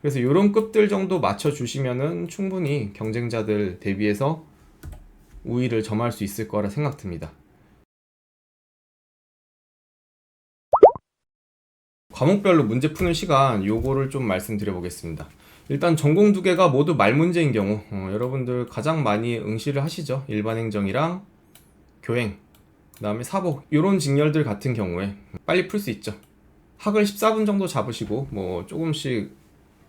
그래서 이런 급들 정도 맞춰주시면은 충분히 경쟁자들 대비해서 우위를 점할 수 있을 거라 생각됩니다. 과목별로 문제 푸는 시간 요거를 좀 말씀드려 보겠습니다. 일단 전공 두 개가 모두 말 문제인 경우 어, 여러분들 가장 많이 응시를 하시죠. 일반 행정이랑 교행, 그다음에 사복 이런 직렬들 같은 경우에 빨리 풀 수 있죠. 학을 14분 정도 잡으시고 뭐 조금씩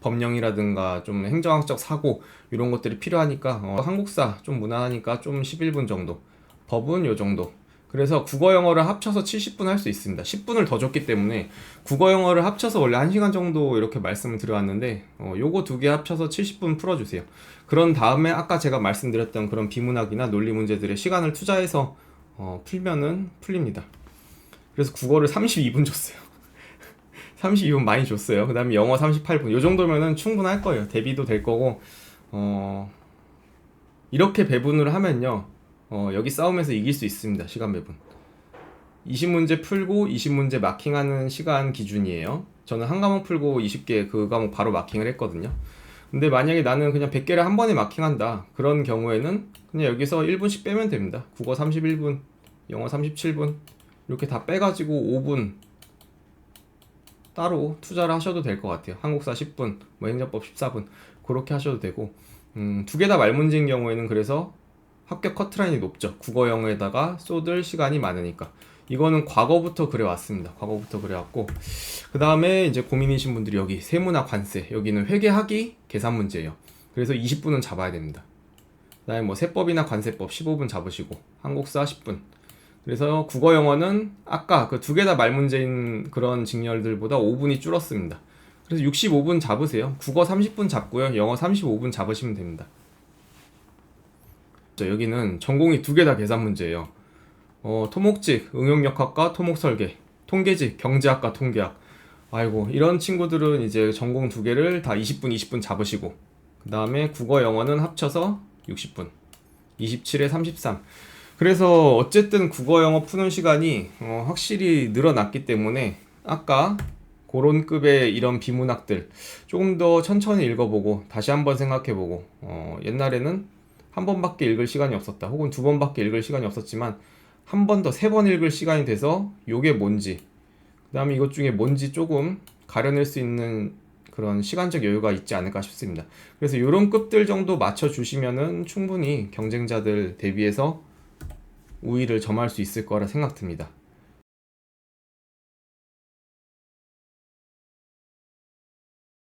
법령이라든가 좀 행정학적 사고 이런 것들이 필요하니까 어, 한국사 좀 무난하니까 좀 11분 정도 법은 요 정도. 그래서 국어 영어를 합쳐서 70분 할 수 있습니다. 10분을 더 줬기 때문에 국어 영어를 합쳐서 원래 1시간 정도 이렇게 말씀을 드려왔는데 어, 요거 두 개 합쳐서 70분 풀어주세요. 그런 다음에 아까 제가 말씀드렸던 그런 비문학이나 논리 문제들의 시간을 투자해서 어, 풀면은 풀립니다. 그래서 국어를 32분 줬어요 32분 많이 줬어요. 그 다음에 영어 38분. 요 정도면은 충분할 거예요. 대비도 될 거고, 어, 이렇게 배분을 하면요. 어, 여기 싸움에서 이길 수 있습니다. 시간 배분. 20문제 풀고 20문제 마킹하는 시간 기준이에요. 저는 한 과목 풀고 20개 그 과목 바로 마킹을 했거든요. 근데 만약에 나는 그냥 100개를 한 번에 마킹한다. 그런 경우에는 그냥 여기서 1분씩 빼면 됩니다. 국어 31분, 영어 37분. 이렇게 다 빼가지고 5분 따로 투자를 하셔도 될 것 같아요. 한국사 10분, 뭐 행정법 14분 그렇게 하셔도 되고 음, 두 개 다 말문제인 경우에는 그래서 합격 커트라인이 높죠. 국어 영어에다가 쏟을 시간이 많으니까 이거는 과거부터 그래 왔습니다. 과거부터 그래 왔고 그 다음에 이제 고민이신 분들이 여기 세무나 관세 여기는 회계하기 계산 문제예요. 그래서 20분은 잡아야 됩니다. 그 다음에 뭐 세법이나 관세법 15분 잡으시고 한국사 10분 그래서 국어 영어는 아까 그 두 개 다 말 문제인 그런 직렬들보다 5분이 줄었습니다. 그래서 65분 잡으세요. 국어 30분 잡고요. 영어 35분 잡으시면 됩니다. 자, 여기는 전공이 두 개 다 계산 문제예요. 어, 토목직, 응용역학과 토목설계, 통계직, 경제학과 통계학. 아이고, 이런 친구들은 이제 전공 두 개를 다 20분, 20분 잡으시고, 그 다음에 국어, 영어는 합쳐서 60분. 27에 33. 그래서 어쨌든 국어 영어 푸는 시간이 어, 확실히 늘어났기 때문에 아까 그런 급의 이런 비문학들 조금 더 천천히 읽어보고 다시 한번 생각해보고 어, 옛날에는 한 번밖에 읽을 시간이 없었다 혹은 두 번밖에 읽을 시간이 없었지만 한 번 더 세 번 읽을 시간이 돼서 요게 뭔지 그 다음에 이것 중에 뭔지 조금 가려낼 수 있는 그런 시간적 여유가 있지 않을까 싶습니다. 그래서 이런 급들 정도 맞춰주시면은 충분히 경쟁자들 대비해서 우위를 점할 수 있을 거라 생각됩니다.